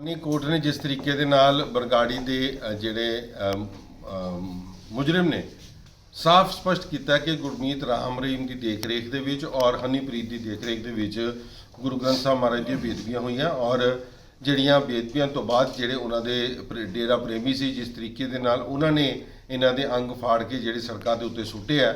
ਨਹੀਂ ਕੋਰਟ ਨੇ ਜਿਸ ਤਰੀਕੇ ਦੇ ਨਾਲ ਬਰਗਾੜੀ ਦੇ ਜਿਹੜੇ ਅਮ, ਮੁਜਰਮ ਨੇ ਸਾਫ਼ ਸਪਸ਼ਟ ਕੀਤਾ ਕਿ ਗੁਰਮੀਤ ਰਾਮ ਰਹੀਮ ਦੀ ਦੇਖਰੇਖ ਦੇ ਵਿੱਚ ਔਰ ਹਨੀਪ੍ਰੀਤ ਦੀ ਦੇਖਰੇਖ ਦੇ ਵਿੱਚ ਗੁਰੂ ਗ੍ਰੰਥ ਸਾਹਿਬ ਮਹਾਰਾਜ ਦੀਆਂ ਬੇਦਬੀਆਂ ਹੋਈਆਂ ਔਰ ਜਿਹੜੀਆਂ ਬੇਦਬੀਆਂ ਤੋਂ ਬਾਅਦ ਜਿਹੜੇ ਉਹਨਾਂ ਦੇ ਪ੍ਰੇ- ਡੇਰਾ ਪ੍ਰੇਮੀ ਸੀ ਜਿਸ ਤਰੀਕੇ ਦੇ ਨਾਲ ਉਹਨਾਂ ਨੇ ਇਹਨਾਂ ਦੇ ਅੰਗ ਫਾੜ ਕੇ ਜਿਹੜੇ ਸੜਕਾਂ ਦੇ ਉੱਤੇ ਸੁੱਟੇ ਆ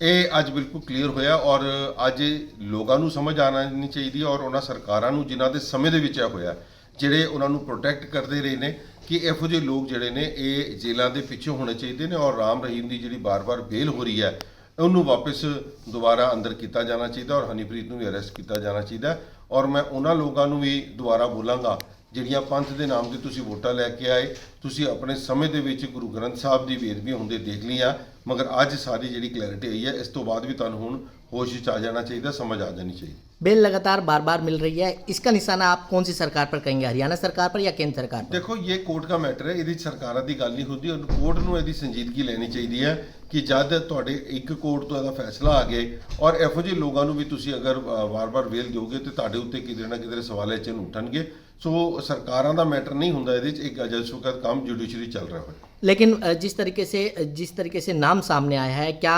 ਇਹ ਅੱਜ ਬਿਲਕੁਲ ਕਲੀਅਰ ਹੋਇਆ ਔਰ ਅੱਜ ਲੋਕਾਂ ਨੂੰ ਸਮਝ ਆਉਣਾ ਨਹੀਂ ਚਾਹੀਦੀ ਔਰ ਉਹਨਾਂ ਸਰਕਾਰਾਂ ਨੂੰ ਜਿਨ੍ਹਾਂ ਦੇ ਸਮੇਂ ਦੇ ਵਿੱਚ ਇਹ ਹੋਇਆ। ਜਿਹੜੇ ਉਹਨਾਂ ਨੂੰ ਪ੍ਰੋਟੈਕਟ ਕਰਦੇ ਰਹੇ ਨੇ ਕਿ ਇਹੋ ਜਿਹੇ ਲੋਕ ਜਿਹੜੇ ਨੇ, ਇਹ ਜੇਲ੍ਹਾਂ ਦੇ ਪਿੱਛੇ ਹੋਣੇ ਚਾਹੀਦੇ ਨੇ ਔਰ ਰਾਮ ਰਹੀਮ ਦੀ ਜਿਹੜੀ ਬਾਰ-ਬਾਰ ਬੇਲ ਹੋ ਰਹੀ ਹੈ, ਉਹਨੂੰ ਵਾਪਸ ਦੁਬਾਰਾ ਅੰਦਰ ਕੀਤਾ ਜਾਣਾ ਚਾਹੀਦਾ ਔਰ ਹਨੀਪ੍ਰੀਤ ਨੂੰ ਵੀ ਅਰੈਸਟ ਕੀਤਾ ਜਾਣਾ ਚਾਹੀਦਾ ਔਰ ਮੈਂ ਉਹਨਾਂ ਲੋਕਾਂ ਨੂੰ ਵੀ ਦੁਬਾਰਾ ਬੋਲਾਂਗਾ ਜਿਹੜੀਆਂ ਪੰਥ ਦੇ ਨਾਮ ਤੇ ਤੁਸੀਂ ਵੋਟਾਂ ਲੈ ਕੇ ਆਏ ਤੁਸੀਂ ਆਪਣੇ ਸਮੇਂ ਦੇ ਵਿੱਚ ਗੁਰੂ ਗ੍ਰੰਥ ਸਾਹਿਬ ਦੀ ਬੇਦਬੀ ਹੁੰਦੇ ਦੇਖ ਲਈਆਂ ਮਗਰ ਅੱਜ ਸਾਰੀ ਜਿਹੜੀ ਕਲੈਰਿਟੀ ਆਈ ਹੈ ਇਸ ਤੋਂ ਬਾਅਦ ਵੀ ਤੁਹਾਨੂੰ ਹੁਣ ਹੋਸ਼ ਵਿੱਚ ਆ ਜਾਣਾ ਚਾਹੀਦਾ ਸਮਝ ਆ ਜਾਣੀ ਚਾਹੀਦੀ बेल लगातार बार बार मिल रही है इसका निशाना आप कौन सी सरकार पर कहेंगे हरियाणा सरकार पर या केंद्र सरकार पर ਦੇਖੋ ਇਹ ਕੋਰਟ ਦਾ ਮੈਟਰ ਹੈ ਇਹਦੀ 'ਚ ਸਰਕਾਰਾਂ ਦੀ ਗੱਲ ਨਹੀਂ ਹੁੰਦੀ ਔਰ ਕੋਰਟ ਨੂੰ ਇਹਦੀ ਸੰਜੀਦਗੀ ਲੈਣੀ ਚਾਹੀਦੀ ਹੈ ਕਿ ਜਦ ਤੁਹਾਡੇ ਇੱਕ ਕੋਰਟ ਤੋਂ ਇਹਦਾ ਫੈਸਲਾ ਆ ਗਏ ਔਰ ਇਹੋ ਜਿਹੇ ਲੋਕਾਂ ਨੂੰ ਵੀ ਤੁਸੀਂ ਅਗਰ ਅ, ਵਾਰ-ਵਾਰ ਵੇਲ ਦਿਓਗੇ ਤੇ ਤੁਹਾਡੇ ਉੱਤੇ ਕਿਤੇ ਨਾ ਕਿਤੇ ਸਵਾਲੇ ਚਿੰਨ੍ਹ ਉੱਠਣਗੇ ਸੋ ਸਰਕਾਰਾਂ ਦਾ ਮੈਟਰ ਨਹੀਂ ਹੁੰਦਾ ਇਹਦੇ 'ਚ ਇੱਕ ਅਜਲ ਵਕਤ ਕੰਮ ਜੁਡੀਸ਼ਰੀ ਚੱਲ ਰਿਹਾ ਹੋਇਆ लेकिन अ, जिस तरीके से जिस तरीके से नाम सामने आया है क्या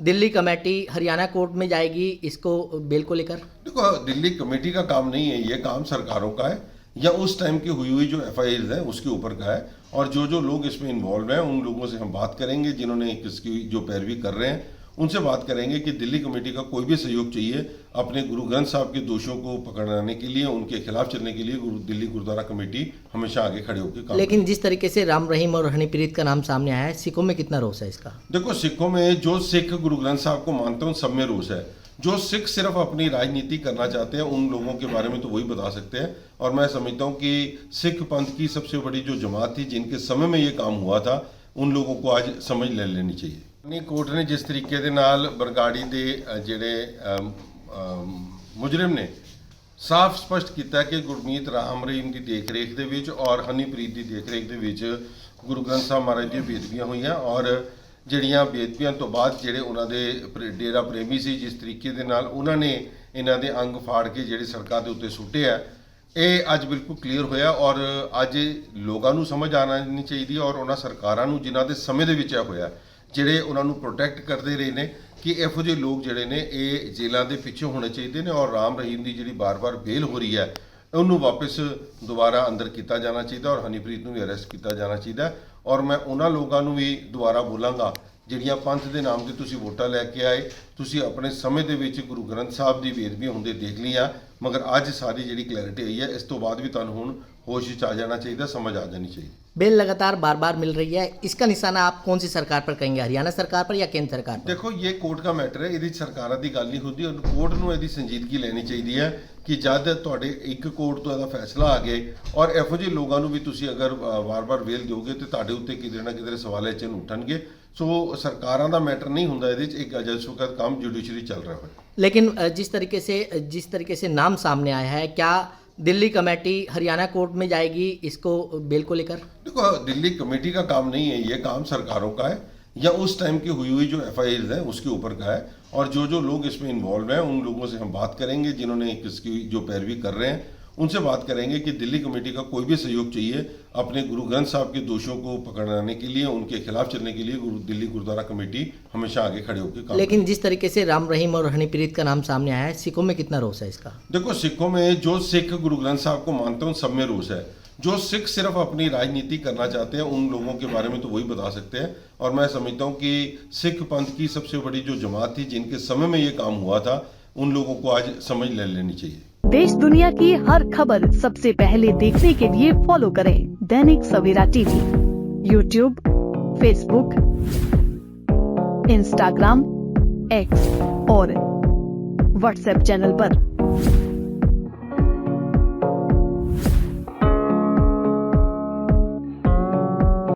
दिल्ली कमेटी हरियाणा कोर्ट में जाएगी इसको बेल को लेकर देखो दिल्ली कमेटी का काम नहीं है ये काम सरकारों का है या उस टाइम की हुई हुई जो एफ है उसके ऊपर का है और जो जो लोग इसमें इन्वॉल्व हैं उन लोगों से हम बात करेंगे जिन्होंने इसकी जो पैरवी कर रहे हैं उनसे बात करेंगे कि दिल्ली कमेटी का कोई भी सहयोग चाहिए अपने गुरु ग्रंथ साहब के दोषियों को पकड़ाने के लिए उनके खिलाफ चलने के लिए गुरु दिल्ली गुरुद्वारा कमेटी हमेशा आगे खड़े होकर काम लेकिन जिस तरीके से राम रहीम और हनीप्रीत का नाम सामने आया है सिखों में कितना रोष है इसका? देखो सिखों में जो सिख गुरु ग्रंथ साहब को मानते हैं उन सब में रोष है। जो सिख सिर्फ़ अपनी राजनीति करना चाहते हैं उन लोगों के बारे में तो वही बता सकते हैं। और मैं समझता हूँ कि सिख पंथ की सबसे बड़ी जो जमात थी जिनके समय में ये काम हुआ था उन लोगों को आज समझ ले लेनी चाहिए। ਨਹੀਂ ਕੋਰਟ ਨੇ ਜਿਸ ਤਰੀਕੇ ਦੇ ਨਾਲ ਬਰਗਾੜੀ ਦੇ ਜਿਹੜੇ ਅਮ, ਮੁਜਰਮ ਨੇ ਸਾਫ਼ ਸਪਸ਼ਟ ਕੀਤਾ ਕਿ ਗੁਰਮੀਤ ਰਾਮ ਰਹੀਮ ਦੀ ਦੇਖਰੇਖ ਦੇ ਵਿੱਚ ਔਰ ਹਨੀਪ੍ਰੀਤ ਦੀ ਦੇਖਰੇਖ ਦੇ ਵਿੱਚ ਗੁਰੂ ਗ੍ਰੰਥ ਸਾਹਿਬ ਮਹਾਰਾਜ ਦੀਆਂ ਬੇਦਬੀਆਂ ਹੋਈਆਂ ਔਰ ਜਿਹੜੀਆਂ ਬੇਦਬੀਆਂ ਤੋਂ ਬਾਅਦ ਜਿਹੜੇ ਉਹਨਾਂ ਦੇ ਪ੍ਰੇ- ਡੇਰਾ ਪ੍ਰੇਮੀ ਸੀ ਜਿਸ ਤਰੀਕੇ ਦੇ ਨਾਲ ਉਹਨਾਂ ਨੇ ਇਹਨਾਂ ਦੇ ਅੰਗ ਫਾੜ ਕੇ ਜਿਹੜੇ ਸੜਕਾਂ ਦੇ ਉੱਤੇ ਸੁੱਟੇ ਆ ਇਹ ਅੱਜ ਬਿਲਕੁਲ ਕਲੀਅਰ ਹੋਇਆ ਔਰ ਅੱਜ ਲੋਕਾਂ ਨੂੰ ਸਮਝ ਆਉਣਾ ਨਹੀਂ ਚਾਹੀਦੀ ਔਰ ਉਹਨਾਂ ਸਰਕਾਰਾਂ ਨੂੰ ਜਿਨ੍ਹਾਂ ਦੇ ਸਮੇਂ ਦੇ ਵਿੱਚ ਇਹ ਹੋਇਆ। ਜਿਹੜੇ ਉਹਨਾਂ ਨੂੰ ਪ੍ਰੋਟੈਕਟ ਕਰਦੇ ਰਹੇ ਨੇ ਕਿ ਇਹੋ ਜਿਹੇ ਲੋਕ ਜਿਹੜੇ ਨੇ, ਇਹ ਜੇਲ੍ਹਾਂ ਦੇ ਪਿੱਛੇ ਹੋਣੇ ਚਾਹੀਦੇ ਨੇ ਔਰ ਰਾਮ ਰਹੀਮ ਦੀ ਜਿਹੜੀ ਬਾਰ-ਬਾਰ ਬੇਲ ਹੋ ਰਹੀ ਹੈ, ਉਹਨੂੰ ਵਾਪਸ ਦੁਬਾਰਾ ਅੰਦਰ ਕੀਤਾ ਜਾਣਾ ਚਾਹੀਦਾ ਔਰ ਹਨੀਪ੍ਰੀਤ ਨੂੰ ਵੀ ਅਰੈਸਟ ਕੀਤਾ ਜਾਣਾ ਚਾਹੀਦਾ। ਔਰ ਮੈਂ ਉਹਨਾਂ ਲੋਕਾਂ ਨੂੰ ਵੀ ਦੁਬਾਰਾ ਬੋਲਾਂਗਾ, ਜਿਹੜੀਆਂ ਪੰਥ ਦੇ ਨਾਮ ਤੇ ਤੁਸੀਂ ਵੋਟਾਂ ਲੈ ਕੇ ਆਏ, ਤੁਸੀਂ ਆਪਣੇ ਸਮੇਂ ਦੇ ਵਿੱਚ ਗੁਰੂ ਗ੍ਰੰਥ ਸਾਹਿਬ ਦੀ ਬੇਦਬੀ ਹੁੰਦੇ ਦੇਖ ਲਈਆਂ, ਮਗਰ ਅੱਜ ਸਾਰੀ ਜਿਹੜੀ ਕਲੈਰਿਟੀ ਆਈ ਹੈ, ਇਸ ਤੋਂ ਬਾਅਦ ਵੀ ਤੁਹਾਨੂੰ ਹੁਣ ਹੋਸ਼ ਵਿੱਚ ਆ ਜਾਣਾ ਚਾਹੀਦਾ, ਸਮਝ ਆ ਜਾਣੀ ਚਾਹੀਦੀ। बेल लगातार बार बार मिल रही है इसका निशाना आप कौन सी सरकार पर कहेंगे हरियाणा सरकार पर या केंद्र सरकार पर ਦੇਖੋ ਇਹ ਕੋਰਟ ਦਾ ਮੈਟਰ ਹੈ ਇਹਦੀ 'ਚ ਸਰਕਾਰਾਂ ਦੀ ਗੱਲ ਨਹੀਂ ਹੁੰਦੀ ਔਰ ਕੋਰਟ ਨੂੰ ਇਹਦੀ ਸੰਜੀਦਗੀ ਲੈਣੀ ਚਾਹੀਦੀ ਹੈ ਕਿ ਜਦ ਤੁਹਾਡੇ ਇੱਕ ਕੋਰਟ ਤੋਂ ਇਹਦਾ ਫੈਸਲਾ ਆ ਗਏ ਔਰ ਇਹੋ ਜਿਹੇ ਲੋਕਾਂ ਨੂੰ ਵੀ ਤੁਸੀਂ ਅਗਰ ਅ, ਵਾਰ-ਵਾਰ ਵੇਲ ਦਿਓਗੇ ਤੇ ਤੁਹਾਡੇ ਉੱਤੇ ਕਿਤੇ ਨਾ ਕਿਤੇ ਸਵਾਲੇ ਚਿੰਨ੍ਹ ਉੱਠਣਗੇ ਸੋ ਸਰਕਾਰਾਂ ਦਾ ਮੈਟਰ ਨਹੀਂ ਹੁੰਦਾ ਇਹਦੇ 'ਚ ਇੱਕ ਅਜਲ ਵਕਤ ਕੰਮ ਜੁਡੀਸ਼ਰੀ ਚੱਲ ਰਿਹਾ ਹੋਇਆ लेकिन अ, जिस तरीके से जिस तरीके से नाम सामने आया है क्या दिल्ली कमेटी हरियाणा कोर्ट में जाएगी इसको बेल को लेकर देखो दिल्ली कमेटी का काम नहीं है ये काम सरकारों का है या उस टाइम की हुई हुई जो एफ़ आई है उसके ऊपर का है और जो जो लोग इसमें इन्वॉल्व हैं उन लोगों से हम बात करेंगे जिन्होंने इसकी जो पैरवी कर रहे हैं उनसे बात करेंगे कि दिल्ली कमेटी का कोई भी सहयोग चाहिए अपने गुरु ग्रंथ साहब के दोषियों को पकड़ाने के लिए उनके खिलाफ चलने के लिए गुरु दिल्ली गुरुद्वारा कमेटी हमेशा आगे खड़े होकर काम लेकिन जिस तरीके से राम रहीम और हनीप्रीत का नाम सामने आया है सिखों में कितना रोष है इसका? देखो सिखों में जो सिख गुरु ग्रंथ साहब को मानते हैं उन सब में रोष है। जो सिख सिर्फ़ अपनी राजनीति करना चाहते हैं, उन लोगों के बारे में तो वही बता सकते हैं और मैं समझता हूँ कि सिख पंथ की सबसे बड़ी जो जमात थी, जिनके समय में ये काम हुआ था, उन लोगों को आज समझ ले लेनी चाहिए देश दुनिया की हर खबर सबसे पहले देखने के लिए फॉलो करें Dainik Savera TV YouTube Facebook Instagram X और व्हाट्सएप चैनल पर।